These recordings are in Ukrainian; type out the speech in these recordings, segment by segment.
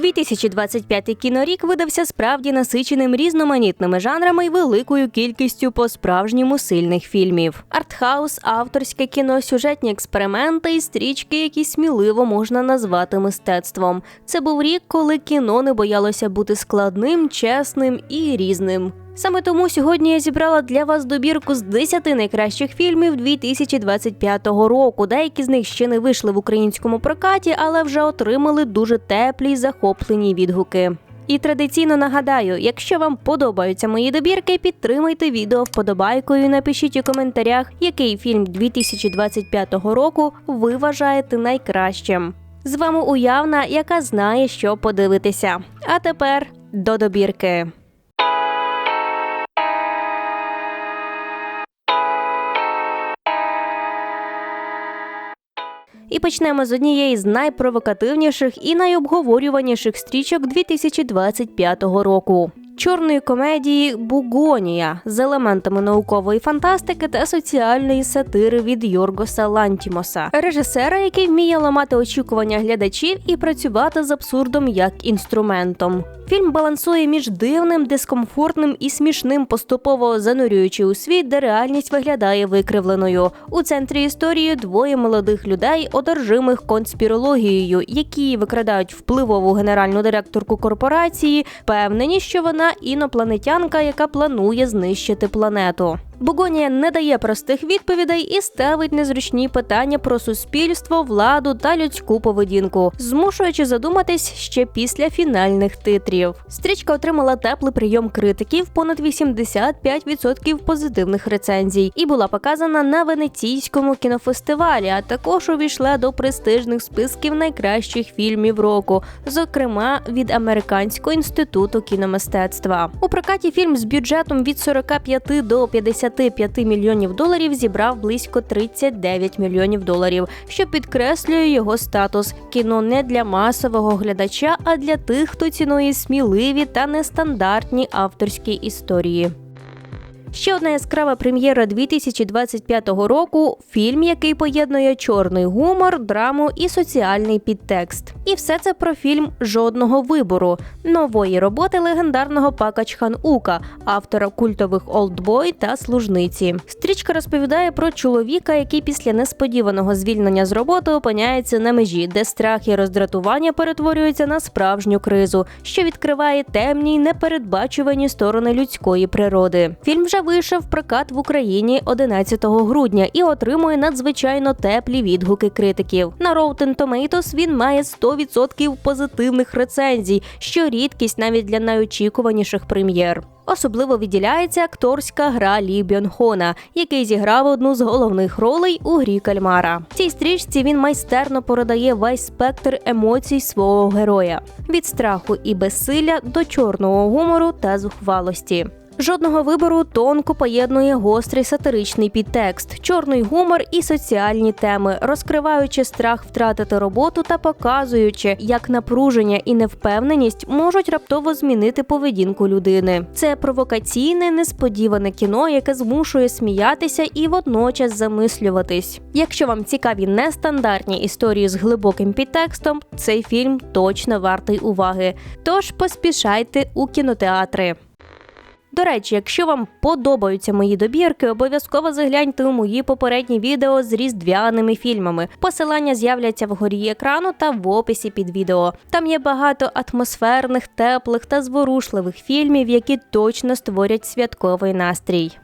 2025 кінорік видався справді насиченим різноманітними жанрами і великою кількістю по-справжньому сильних фільмів. Артхаус, авторське кіно, сюжетні експерименти і стрічки, які сміливо можна назвати мистецтвом. Це був рік, коли кіно не боялося бути складним, чесним і різним. Саме тому сьогодні я зібрала для вас добірку з 10 найкращих фільмів 2025 року. Деякі з них ще не вийшли в українському прокаті, але вже отримали дуже теплі й захоплені відгуки. І традиційно нагадаю, якщо вам подобаються мої добірки, підтримайте відео вподобайкою. Напишіть у коментарях, який фільм 2025 року ви вважаєте найкращим. З вами уявна, яка знає, що подивитися. А тепер до добірки. І почнемо з однієї з найпровокативніших і найобговорюваніших стрічок 2025 року. Чорної комедії Бугонія з елементами наукової фантастики та соціальної сатири від Йоргоса Лантімоса, режисера, який вміє ламати очікування глядачів і працювати з абсурдом як інструментом. Фільм балансує між дивним, дискомфортним і смішним, поступово занурюючи у світ, де реальність виглядає викривленою. У центрі історії двоє молодих людей, одержимих конспірологією, які викрадають впливову генеральну директорку корпорації, впевнені, що вона інопланетянка, яка планує знищити планету. Бугонія не дає простих відповідей і ставить незручні питання про суспільство, владу та людську поведінку, змушуючи задуматись ще після фінальних титрів. Стрічка отримала теплий прийом критиків, понад 85% позитивних рецензій, і була показана на венеційському кінофестивалі. А також увійшла до престижних списків найкращих фільмів року, зокрема від Американського інституту кіномистецтва. У прокаті фільм з бюджетом від 45 до 50 55 мільйонів доларів зібрав близько 39 мільйонів доларів, що підкреслює його статус. Кіно не для масового глядача, а для тих, хто цінує сміливі та нестандартні авторські історії. Ще одна яскрава прем'єра 2025 року фільм, який поєднує чорний гумор, драму і соціальний підтекст. І все це про фільм Жодного вибору нової роботи легендарного Пака Чхан Ука, автора культових Олдбой та служниці. Стрічка розповідає про чоловіка, який після несподіваного звільнення з роботи опиняється на межі, де страх і роздратування перетворюються на справжню кризу, що відкриває темні й непередбачувані сторони людської природи. Фільм вже вийшов в прокат в Україні 11 грудня і отримує надзвичайно теплі відгуки критиків. На Rotten Tomatoes він має 100% позитивних рецензій, що рідкість навіть для найочікуваніших прем'єр. Особливо відділяється акторська гра Лі Бьонхона, який зіграв одну з головних ролей у грі Кальмара. В цій стрічці він майстерно передає весь спектр емоцій свого героя від страху і безсилля до чорного гумору та зухвалості. Жодного вибору тонко поєднує гострий сатиричний підтекст, чорний гумор і соціальні теми, розкриваючи страх втратити роботу та показуючи, як напруження і невпевненість можуть раптово змінити поведінку людини. Це провокаційне, несподіване кіно, яке змушує сміятися і водночас замислюватись. Якщо вам цікаві нестандартні історії з глибоким підтекстом, цей фільм точно вартий уваги. Тож поспішайте у кінотеатри. До речі, якщо вам подобаються мої добірки, обов'язково загляньте у мої попередні відео з різдвяними фільмами. Посилання з'являться вгорі екрану та в описі під відео. Там є багато атмосферних, теплих та зворушливих фільмів, які точно створять святковий настрій.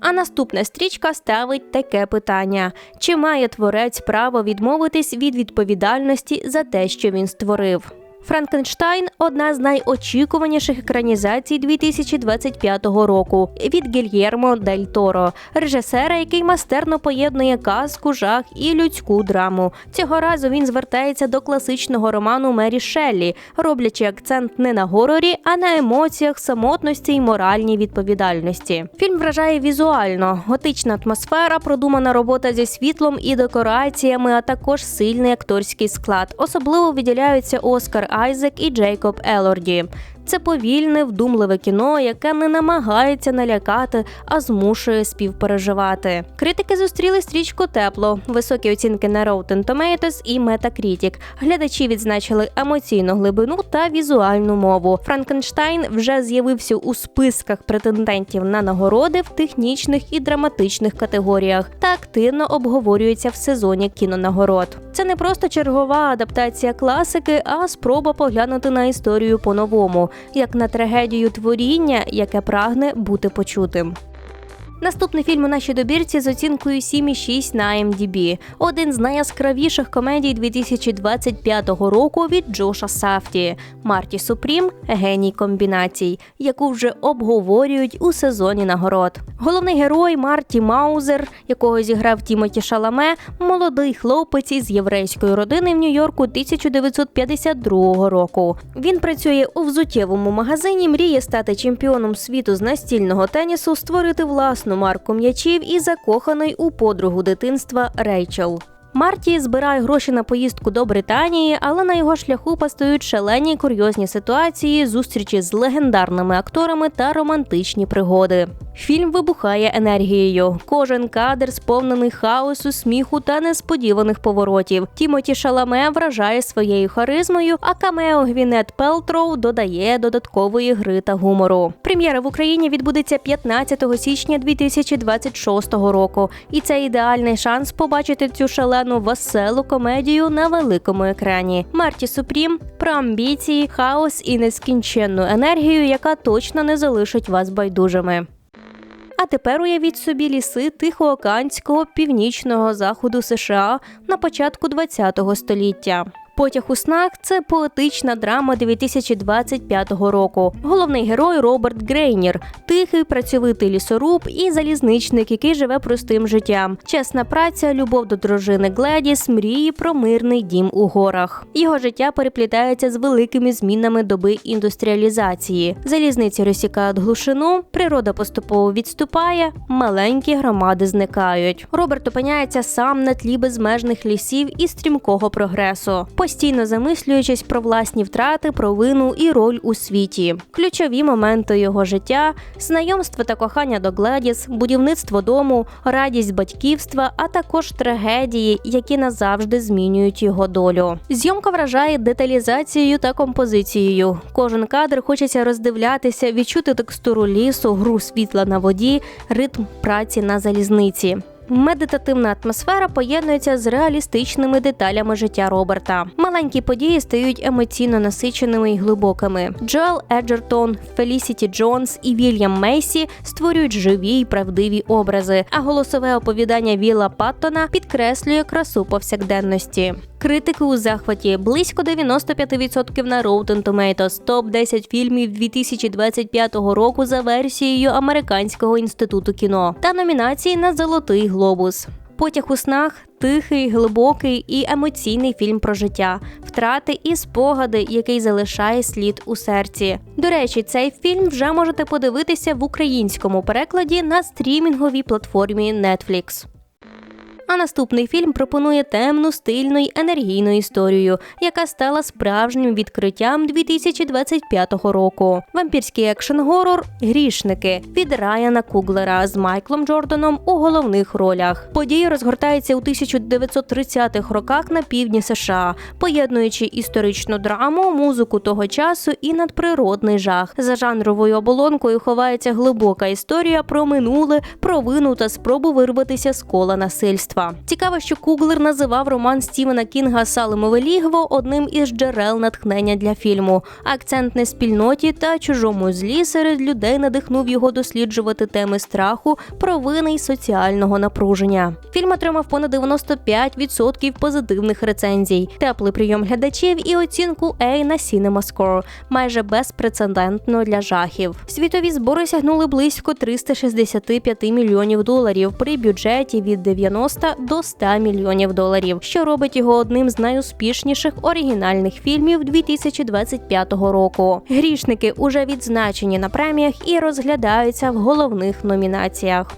А наступна стрічка ставить таке питання: чи має творець право відмовитись від відповідальності за те, що він створив? Франкенштайн одна з найочікуваніших екранізацій 2025 року від Гільєрмо Дель Торо, режисера, який майстерно поєднує казку, жах і людську драму. Цього разу він звертається до класичного роману Мері Шеллі, роблячи акцент не на горорі, а на емоціях, самотності і моральній відповідальності. Фільм вражає візуально, готична атмосфера, продумана робота зі світлом і декораціями, а також сильний акторський склад. Особливо виділяються Оскар Айзек і Джейкоб Елорді. Це повільне, вдумливе кіно, яке не намагається налякати, а змушує співпереживати. Критики зустріли стрічку тепло, високі оцінки на Rotten Tomatoes і Metacritic. Глядачі відзначили емоційну глибину та візуальну мову. Франкенштайн вже з'явився у списках претендентів на нагороди в технічних і драматичних категоріях та активно обговорюється в сезоні кінонагород. Це не просто чергова адаптація класики, а спроба поглянути на історію по-новому, як на трагедію творіння, яке прагне бути почутим. Наступний фільм у нашій добірці з оцінкою 7,6 на IMDb. Один з найяскравіших комедій 2025 року від Джоша Сафті Марті Супрім геній комбінацій, яку вже обговорюють у сезоні нагород. Головний герой Марті Маузер, якого зіграв Тімоті Шаламе, молодий хлопець із єврейської родини в Нью-Йорку 1952 року. Він працює у взуттєвому магазині, мріє стати чемпіоном світу з настільного тенісу, створити власну марку м'ячів і закоханий у подругу дитинства Рейчел. Марті збирає гроші на поїздку до Британії, але на його шляху постають шалені курйозні ситуації, зустрічі з легендарними акторами та романтичні пригоди. Фільм вибухає енергією. Кожен кадр сповнений хаосу, сміху та несподіваних поворотів. Тімоті Шаламе вражає своєю харизмою, а камео Гвінет Пелтроу додає додаткової гри та гумору. Прем'єра в Україні відбудеться 15 січня 2026 року, і це ідеальний шанс побачити цю шалену веселу комедію на великому екрані. Марті Супрім про амбіції, хаос і нескінченну енергію, яка точно не залишить вас байдужими. А тепер уявіть собі ліси Тихоокеанського північного заходу США на початку ХХ століття. Потяг у снах це поетична драма 2025 року. Головний герой Роберт Грейнір, тихий працьовитий лісоруб і залізничник, який живе простим життям. Чесна праця, любов до дружини Гледіс, мрії про мирний дім у горах. Його життя переплітається з великими змінами доби індустріалізації. Залізниці розсікають глушину, природа поступово відступає, маленькі громади зникають. Роберт опиняється сам на тлі безмежних лісів і стрімкого прогресу постійно замислюючись про власні втрати, провину і роль у світі. Ключові моменти його життя, знайомство та кохання до Гледіс, будівництво дому, радість батьківства, а також трагедії, які назавжди змінюють його долю. Зйомка вражає деталізацією та композицією. Кожен кадр хочеться роздивлятися, відчути текстуру лісу, гру світла на воді, ритм праці на залізниці. Медитативна атмосфера поєднується з реалістичними деталями життя Роберта. Маленькі події стають емоційно насиченими і глибокими. Джоел Еджертон, Фелісіті Джонс і Вільям Мейсі створюють живі й правдиві образи. А голосове оповідання Віла Паттона підкреслює красу повсякденності. Критики у захваті близько 95% на Rotten Tomatoes, топ 10 фільмів 2025 року за версією Американського інституту кіно та номінації на Золотий глобус. Потяг у снах тихий, глибокий і емоційний фільм про життя, втрати і спогади, який залишає слід у серці. До речі, цей фільм вже можете подивитися в українському перекладі на стрімінговій платформі Netflix. А наступний фільм пропонує темну, стильну й енергійну історію, яка стала справжнім відкриттям 2025 року. Вампірський екшн-горор Грішники від Райана Куглера з Майклом Джорданом у головних ролях. Події розгортаються у 1930-х роках на півдні США, поєднуючи історичну драму, музику того часу і надприродний жах. За жанровою оболонкою ховається глибока історія про минуле, провину та спробу вирватися з кола насильства. Цікаво, що Куглер називав роман Стівена Кінга Салемове лігво одним із джерел натхнення для фільму. Акцент на спільноті та чужому злі серед людей надихнув його досліджувати теми страху, провини й соціального напруження. Фільм отримав понад 95% позитивних рецензій, теплий прийом глядачів і оцінку A на CinemaScore, майже безпрецедентно для жахів. Світові збори сягнули близько 365 мільйонів доларів при бюджеті від 90 до 100 мільйонів доларів, що робить його одним з найуспішніших оригінальних фільмів 2025 року. Грішники уже відзначені на преміях і розглядаються в головних номінаціях.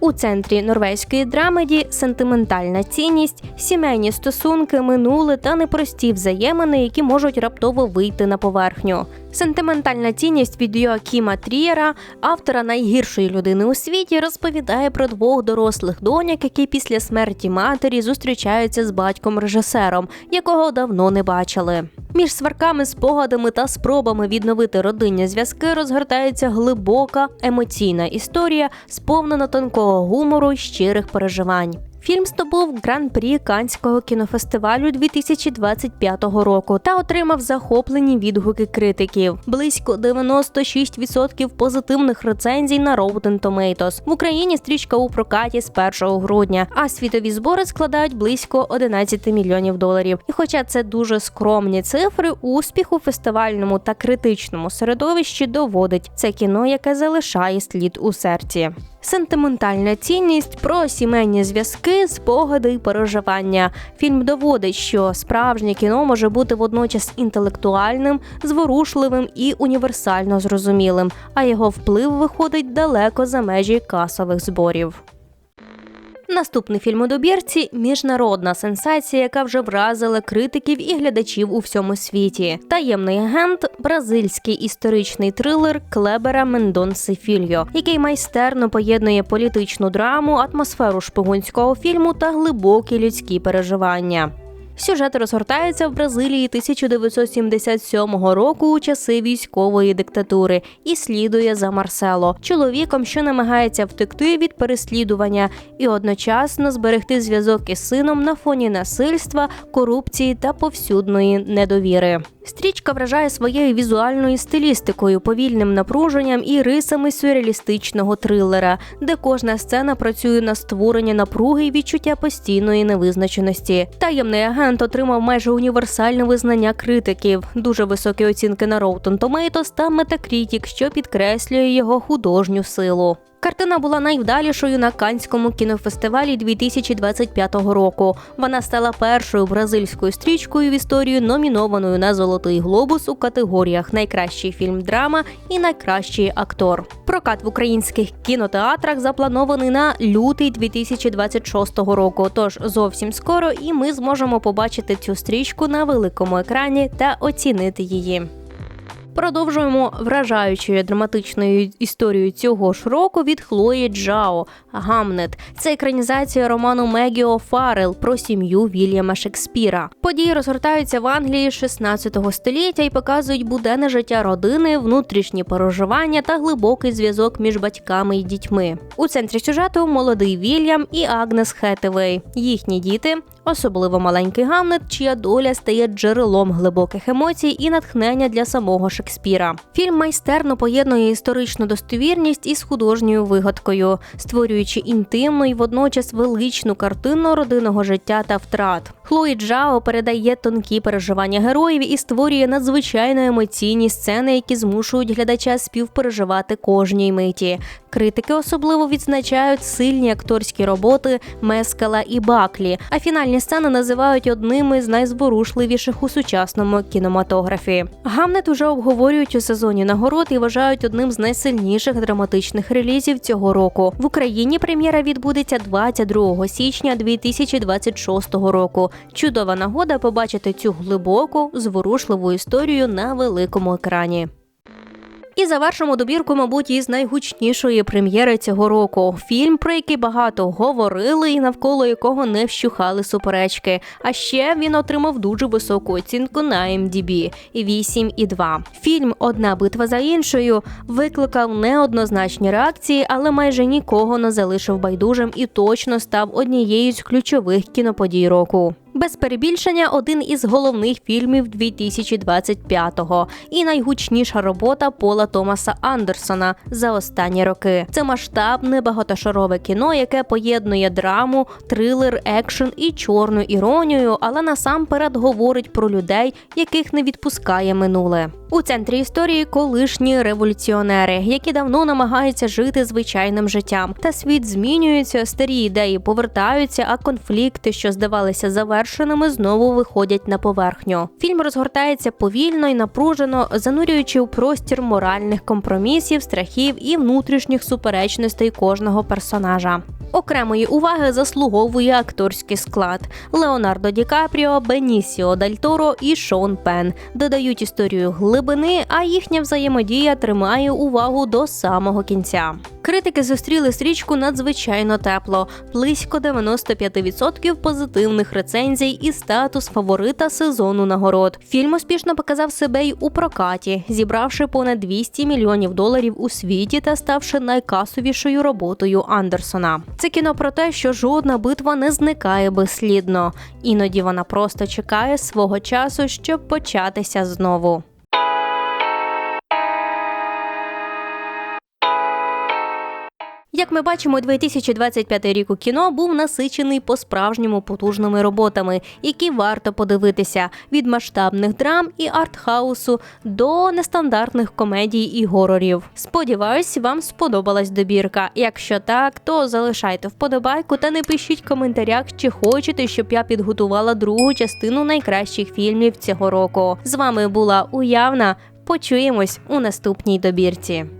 У центрі норвезької драмеді сентиментальна цінність, сімейні стосунки, минуле та непрості взаємини, які можуть раптово вийти на поверхню. Сентиментальна цінність від Йоакіма Трієра, автора найгіршої людини у світі, розповідає про двох дорослих доньок, які після смерті матері зустрічаються з батьком-режисером, якого давно не бачили. Між сварками, спогадами та спробами відновити родинні зв'язки розгортається глибока емоційна історія, сповнена тонкого гумору й щирих переживань. Фільм здобув гран-прі Канського кінофестивалю 2025 року та отримав захоплені відгуки критиків. Близько 96% позитивних рецензій на Rotten Tomatoes. В Україні стрічка у прокаті з 1 грудня, а світові збори складають близько 11 мільйонів доларів. І хоча це дуже скромні цифри, успіх у фестивальному та критичному середовищі доводить це кіно, яке залишає слід у серці. Сентиментальна цінність про сімейні зв'язки, спогади і переживання. Фільм доводить, що справжнє кіно може бути водночас інтелектуальним, зворушливим і універсально зрозумілим, а його вплив виходить далеко за межі касових зборів. Наступний фільм у добірці міжнародна сенсація, яка вже вразила критиків і глядачів у всьому світі. Таємний агент бразильський історичний трилер Клебера Мендонси Фільо, який майстерно поєднує політичну драму, атмосферу шпигунського фільму та глибокі людські переживання. Сюжет розгортається в Бразилії 1977 року у часи військової диктатури і слідує за Марсело, чоловіком, що намагається втекти від переслідування і одночасно зберегти зв'язок із сином на фоні насильства, корупції та повсюдної недовіри. Стрічка вражає своєю візуальною стилістикою, повільним напруженням і рисами сюрреалістичного трилера, де кожна сцена працює на створення напруги і відчуття постійної невизначеності. Таємний агент отримав майже універсальне визнання критиків, дуже високі оцінки на Rotten Tomatoes та Metacritic, що підкреслює його художню силу. Картина була найвдалішою на Канському кінофестивалі 2025 року. Вона стала першою бразильською стрічкою в історії, номінованою на Золотий глобус у категоріях Найкращий фільм драма і найкращий актор. Прокат в українських кінотеатрах запланований на лютий 2026 року. Тож зовсім скоро, і ми зможемо побачити цю стрічку на великому екрані та оцінити її. Продовжуємо вражаючою драматичною історією цього ж року від Хлої Джао Гамнет. Це екранізація роману Мегіо Фарел про сім'ю Вільяма Шекспіра. Події розгортаються в Англії 16 століття і показують буденне життя родини, внутрішні переживання та глибокий зв'язок між батьками і дітьми. У центрі сюжету молодий Вільям і Агнес Хетевей. Їхні діти, особливо маленький Гамнет, чия доля стає джерелом глибоких емоцій і натхнення для самого Шекспіра. Фільм майстерно поєднує історичну достовірність із художньою вигадкою, створюючи інтимну і водночас величну картину родинного життя та втрат. Хлої Джао передає тонкі переживання героїв і створює надзвичайно емоційні сцени, які змушують глядача співпереживати кожній миті. Критики особливо відзначають сильні акторські роботи Мескала і Баклі, а фінальні сцени називають одними з найзворушливіших у сучасному кінематографі. Гамнет уже обговорюють у сезоні нагород і вважають одним з найсильніших драматичних релізів цього року. В Україні прем'єра відбудеться 22 січня 2026 року. Чудова нагода побачити цю глибоку, зворушливу історію на великому екрані. І завершимо добірку, мабуть, із найгучнішої прем'єри цього року. Фільм, про який багато говорили, і навколо якого не вщухали суперечки. А ще він отримав дуже високу оцінку на MDB – 8,2. Фільм Одна битва за іншою викликав неоднозначні реакції, але майже нікого не залишив байдужим і точно став однією з ключових кіноподій року. Без перебільшення один із головних фільмів 2025-го і найгучніша робота Пола Томаса Андерсона за останні роки. Це масштабне багатошарове кіно, яке поєднує драму, трилер, екшен і чорну іронію, але насамперед говорить про людей, яких не відпускає минуле. У центрі історії колишні революціонери, які давно намагаються жити звичайним життям. Та світ змінюється, старі ідеї повертаються, а конфлікти, що здавалися завершеними, знову виходять на поверхню. Фільм розгортається повільно і напружено, занурюючи у простір моральних компромісів, страхів і внутрішніх суперечностей кожного персонажа. Окремої уваги заслуговує акторський склад: Леонардо Ді Капріо, Бенісіо Дель Торо і Шон Пен додають історію глибини, а їхня взаємодія тримає увагу до самого кінця. Критики зустріли стрічку надзвичайно тепло, близько 95% позитивних рецензій і статус фаворита сезону нагород. Фільм успішно показав себе й у прокаті, зібравши понад 200 мільйонів доларів у світі та ставши найкасовішою роботою Андерсона. Це кіно про те, що жодна битва не зникає безслідно. Іноді вона просто чекає свого часу, щоб початися знову. Як ми бачимо, 2025 рік у кіно був насичений по-справжньому потужними роботами, які варто подивитися від масштабних драм і артхаусу до нестандартних комедій і горорів. Сподіваюсь, вам сподобалась добірка. Якщо так, то залишайте вподобайку та не пишіть в коментарях, чи хочете, щоб я підготувала другу частину найкращих фільмів цього року. З вами була уявна. Почуємось у наступній добірці.